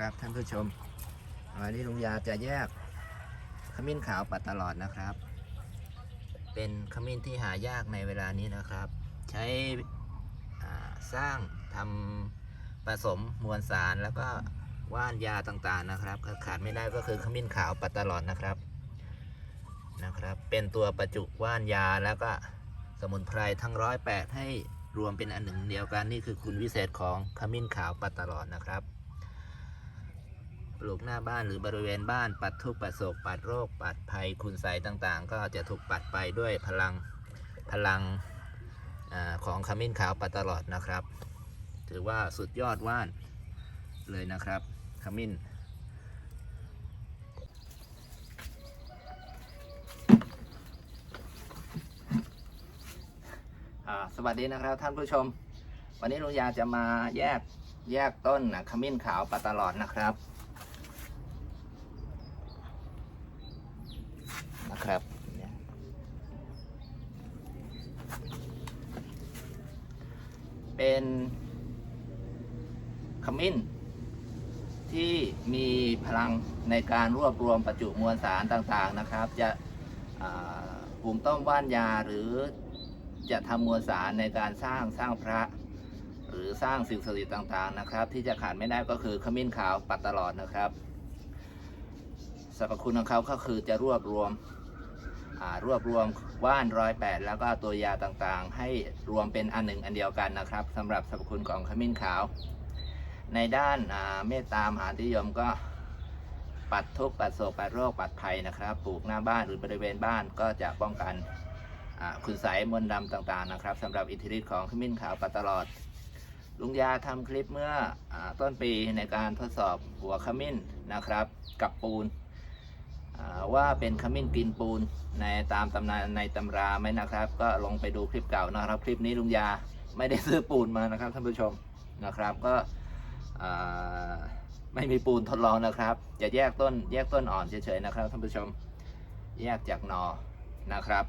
นะครับท่านผู้ชมวันนี้ลุงยาจะแยกขมิ้นขาวปัดตลอดนะครับ เป็นขมิ้นที่หายากในเวลานี้นะครับ ใช้สร้างทำผสมมวลสารแล้วก็ว่านยาต่างๆนะครับ ขาดไม่ได้ก็คือขมิ้นขาวปัดตลอดนะครับนะครับ เป็นตัวประจุว่านยาแล้วก็สมุนไพรทั้งร้อยแปดให้รวมเป็นอันหนึ่งเดียวกันนี่คือคุณวิเศษของขมิ้นขาวปัดตลอดนะครับ ปลูกหน้าบ้านหรือบริเวณบ้านปัดทุกข์ปัดโศกปัดโรค ปัดภัยคุณใสต่างๆ ก็จะถูกปัดไปด้วยพลังพลังอของขมิ้นขาวปัดตลอดนะครับ ถือว่าสุดยอดว่านเลยนะครับขมิ้นสวัสดีนะครับท่านผู้ชม วันนี้ลุงยาจะมาแยกแยกต้นขมิ้นขาวปัดตลอดนะครับนะ ครับเป็นขมิ้น ที่มีพลังในการรวบรวมประจุมวลสารต่างๆนะครับ จะอ่าหุมต้มว่านยาหรือจะทำมวลสารในการสร้างสร้างพระ หรือสร้างสิ่งศักดิ์สิทธิ์ต่างๆนะครับ ที่จะขาดไม่ได้ก็คือขมิ้นขาวปัดตลอดนะครับสรรพคุณของเขาก็คือจะรวบรวม รวบรวมว่านร้อยแปดแล้วก็ตัวยาต่างๆ ให้รวมเป็นอันหนึ่งอันเดียวกันนะครับสำหรับสรรพคุณของขมิ้นขาว ในด้านเมตตามหานิยมก็ปัดทุกปัดโศกปัดโรคปัดภัยนะครับ ปลูกหน้าบ้านหรือบริเวณบ้านก็จะป้องกันคุณใสยมนต์ดำต่างๆนะครับสำหรับอิทธิฤทธิ์ของขมิ้นขาวปัดตลอด ลุงยาทำคลิปเมื่ออต้นปีในการทดสอบหัวขมิ้นนะครับ กับปูน ว่าเป็นขมิ้นกินปูนในตามตำนานในตำราไหมนะครับ ก็ลงไปดูคลิปเก่านะครับ คลิปนี้ลุงยาไม่ได้ซื้อปูนมานะครับท่านผู้ชมนะครับก็ไม่มีปูนทดลองนะครับ จะแยกต้นแยกต้นอ่อนเฉยๆนะครับท่านผู้ชม แยกจากหนอนะครับ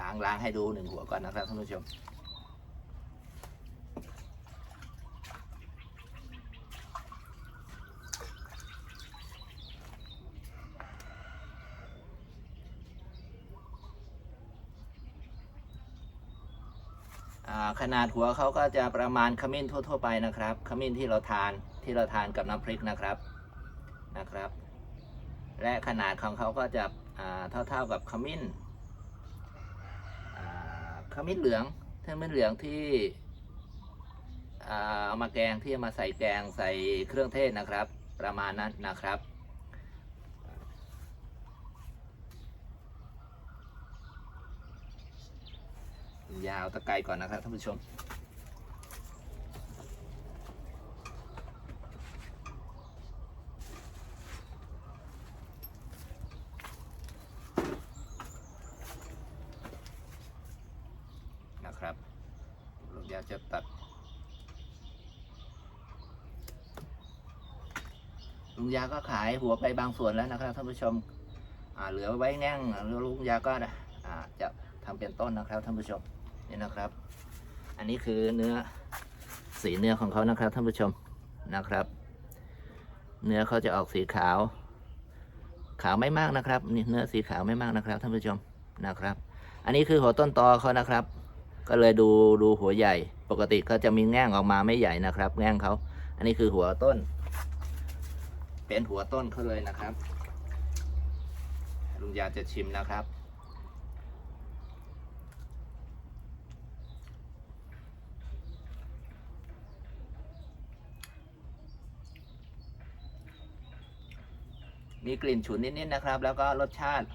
ล้างล้างให้ดูหนึ่งหัวก่อนนะครับท่านผู้ชมขนาดหัวเขาก็จะประมาณขมิ้นทั่ว ๆ ไปนะครับขมิ้นที่เราทานที่เราทานกับน้ำพริกนะครับนะครับ และขนาดของเขาก็จะเท่า ๆกับขมิ้น ขมิ้นเหลืองขมิ้นเหลืองที่เอามาแกงที่มาใส่แกงใส่เครื่องเทศนะครับ ประมาณนั้นนะครับ ยาวตะไคร้ก่อนนะครับท่านผู้ชม นะครับลุงยา จะตัดลุงยาก็ขายหัวไปบางส่วนแล้วนะครับท่านผู้ชมเหลือไว้แง่งแล้วลุงยาก็จะทำเป็นต้นนะครับท่านผู้ชมนี่นะครับ อันนี้คือเนื้อสีเนื้อของเขานะครับท่านผู้ชมนะครับ เนื้อเขาจะออกสีขาว ขาวไม่มากนะครับนี่เนื้อสีขาวไม่มากนะครับท่านผู้ชมนะครับ อันนี้คือหัวต้นตอเขานะครับ ก็เลยดูดูหัวใหญ่ ปกติเขาจะมีแง่งออกมาไม่ใหญ่นะครับ แง่งเขา อันนี้คือหัวต้น เป็นหัวต้นเขาเลยนะครับ ลุงยาจะชิมนะครับ มีกลิ่นฉุนนิดๆนะครับ แล้วก็รสชาติ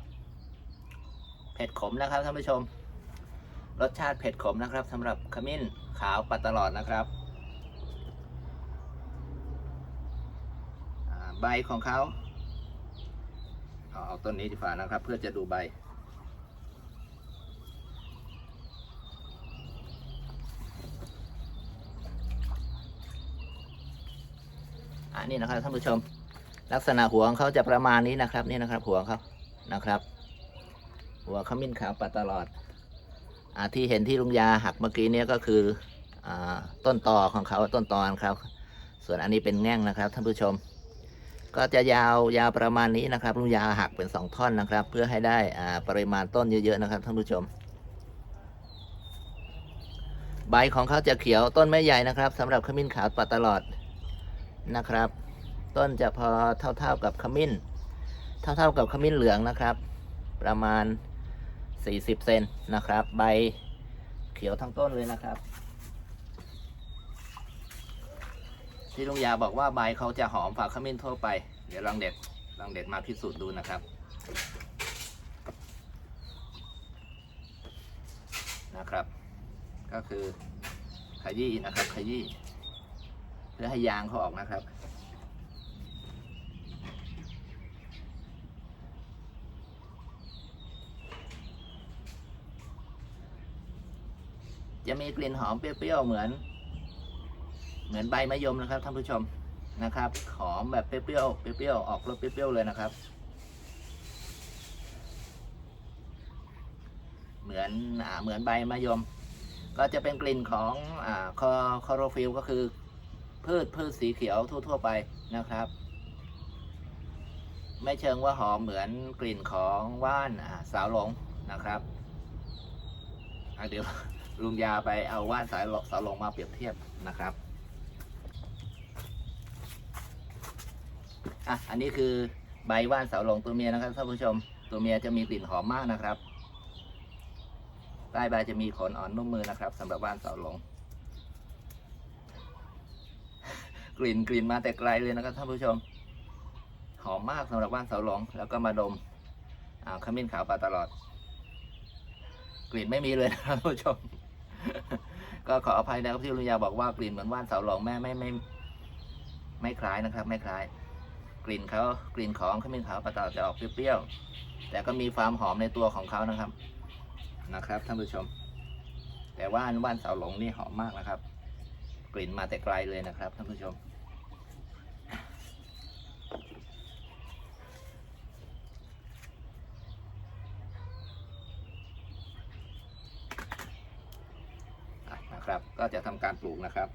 เผ็ดขมนะครับท่านผู้ชม รสชาติเผ็ดขมนะครับสำหรับขมิ้นขาวปัดตลอดนะครับ ใบของเขาเอาเอาต้นนี้ดีกว่านะครับ เพื่อจะดูใบ อันนี้นะครับท่านผู้ชม ลักษณะหัวของเขาจะประมาณนี้นะครับ นี่นะครับหัวเขานะครับ หัวขมิ้นขาวปัดตลอด ที่เห็นที่ลุงยาหักเมื่อกี้เนี้ก็คืออต้นตอของเขาต้นตอของเขาส่วนอันนี้เป็นแง่งนะครับ ท่านผู้ชม ก็จะยาวยาวประมาณนี้นะครับ ลุงยาหักเป็นสองท่อนนะครับ เพื่อให้ได้ปริมาณต้นเยอะๆนะครับท่านผู้ชม ใบของเขาจะเขียวต้นไม่ใหญ่นะครับสำหรับขมิ้นขาวปัดตลอดนะครับ ต้นจะพอเท่าๆกับขมิ้น เท่าๆกับขมิ้นเหลืองนะครับ ประมาณ 40 เซนนะครับ ใบเขียวทั้งต้นเลยนะครับ ที่ลุงยาบอกว่าใบเขาจะหอมฝากขมิ้นทั่วไป เดี๋ยวลองเด็ดลองเด็ดมาพิสูจน์ดูนะครับนะครับ ก็คือขยี้นะครับขยี้เพื่อให้ยางเขาออกนะครับ จะมีกลิ่นหอมเปรี้ยวๆเหมือน เหมือนใบมะยมนะครับท่านผู้ชมนะครับหอมแบบเปรี้ยวๆเปรี้ยวๆออกรสเปรี้ยวๆเลยนะครับ เหมือนอ่าเหมือนใบมะยม ก็จะเป็นกลิ่นของอ่าคอคอโรฟิลก็คือ พืชพืชสีเขียวทั่ว ๆ ไปนะครับ ไม่เชิงว่าหอมเหมือนกลิ่นของว่านอ่าสาวหลงนะครับอะเดี๋ยว ลุงยาไปเอาว่านสายหลสาหลงมาเปรียบเทียบนะครับอะอันนี้คือใบว่านสาหลงตัวเมียนะครับท่านผู้ชม ตัวเมียจะมีกลิ่นหอมมากนะครับ ใต้ใบจะมีขนอ่อนนุ่มมือนะครับสำหรับว่านเสาหลง กลิ่นกลิ่นมาแต่ไกลเลยนะครับท่านผู้ชม หอมมากสำหรับว่านเสาหลง แล้วก็มาดมอ่าขมิ้นขาวปลาตลอด กลิ่นไม่มีเลยนะครับท่านผู้ชม ก็ขออภัยนะครับที่ลุงยาบอกว่ากลิ่นเหมือนว่านเสาหลงแม่ไม่ไม่ไม่คล้ายนะครับ ไม่คล้าย กลิ่นเขากลิ่นของขมิ้นขาวปลาตาจะออกเปรี้ยวๆแต่ก็มีความหอมในตัวของเขานะครับ นะครับท่านผู้ชม แต่ว่านว่านเสาหลงนี่หอมมากนะครับ กลิ่นมาแต่ไกลเลยนะครับท่านผู้ชม อะนะครับ ก็ จะทำการปลูกนะครับ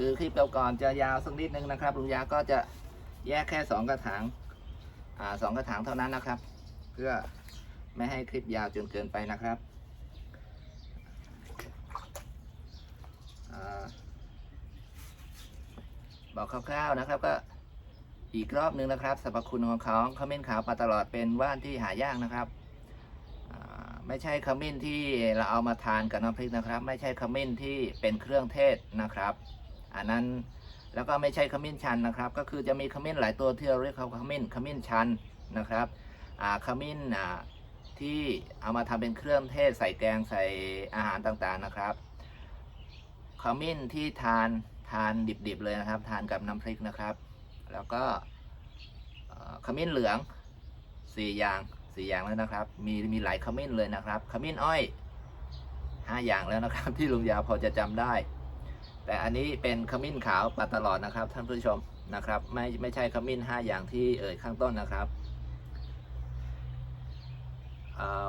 คือคลิปเราก่อนจะยาวสักนิดนึงนะครับลุงยาก็จะแยกแค่สองกระถางอ่าสองกระถางเท่านั้นนะครับ เพื่อไม่ให้คลิปยาวจนเกินไปนะครับอบอกคร่าวๆนะครับก็อีกรอบนึงนะครับสรรพคุณของเขาขมิ้นขาวปลาตลอดเป็นว่านที่หายากนะครับไม่ใช่ขมิ้นที่เราเอามาทานกับน้ำพริกนะครับ ไม่ใช่ขมิ้นที่เป็นเครื่องเทศนะครับ อันนั้นแล้วก็ไม่ใช่ขมิ้นชันนะครับ ก็คือจะมีขมิ้นหลายตัวที่เราเรียกเขาขมิ้นขมิ้นชันนะครับขมิ้นที่เอามาทำเป็นเครื่องเทศใส่แกงใส่อาหารต่างๆนะครับขมิ้นที่ทานทานดิบๆเลยนะครับ ทานกับน้ำพริกนะครับ แล้วก็ขมิ้นเหลืองสี่อย่างสี่อย่างแล้วนะครับ มีมีหลายขมิ้นเลยนะครับขมิ้นอ้อยห้าอย่างแล้วนะครับ ที่ลุงยาพอจะจำได้ แต่อันนี้เป็นขมิ้นขาวปาตลอดนะครับ ท่านผู้ชมนะครับ ไม่ไม่ใช่ขมิ้นห้าอย่างที่เอ่ยข้างต้นนะครับ เอา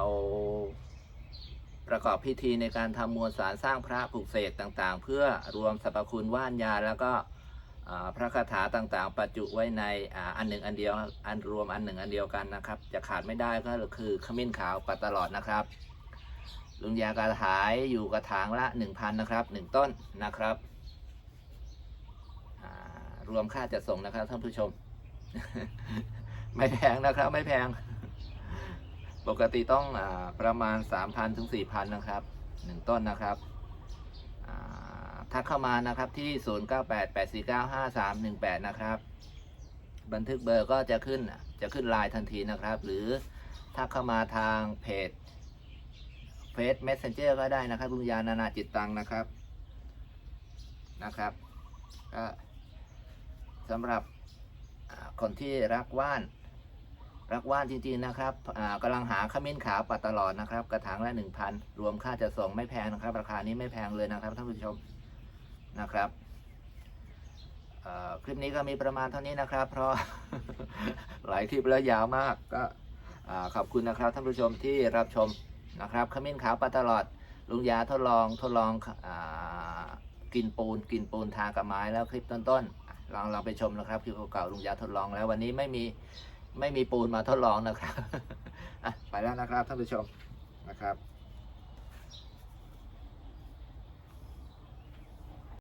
ประกอบพิธีในการทำมวลสารสร้างพระปลูกเสกต่างๆ เพื่อรวมสรรพคุณว่านยาแล้วก็พระคาถาต่างๆ ประจุไว้ในอันหนึ่งอันเดียวอันรวมอันหนึ่งอันเดียวกันนะครับ จะขาดไม่ได้ก็คือขมิ้นขาวปาตลอดนะครับ ลุงยากระถายอยู่กระถางละ 1,000นะครับ1ต้นนะครับ รวมค่าจัดส่งนะครับท่านผู้ชม ไม่แพงนะครับ ไม่แพง ปกติต้องอประมาณ 3,000ถึง4,000นะครับหนึ่งต้นนะครับอ่าถ้าเข้ามานะครับที่ 0988495318 นะครับ บันทึกเบอร์ก็จะขึ้นจะขึ้นไลน์ทันทีนะครับ หรือถ้าเข้ามาทางเพจ เฟซ Messenger ก็ได้นะครับลุงยานานาจิตตังนะครับนะครับก็สำหรับคนที่รักว่าน รักว่านจริงๆนะครับกำลังหาขมิ้นขาวปัดตลอดนะครับ กระถางละหนึ่งพันรวมค่าจะส่งไม่แพงนะครับ ราคานี้ไม่แพงเลยนะครับท่านผู้ชมนะครับคลิปนี้ก็มีประมาณเท่านี้นะครับ เพราะหลายคลิปแล้วยาวมากก็ขอบคุณนะครับท่านผู้ชมที่รับชม นะครับขมิ้นขาวปลาตลอดลุงยาทดลองทดลองอกินปูนกินปูนทากับไม้แล้วคลิปต้นๆลองลองไปชมนะครับคลิปเก่าๆลุงยาทดลองแล้ววันนี้ไม่มีไม่มีปูนมาทดลองนะครับไปแล้วนะครับท่านผู้ชมนะครับ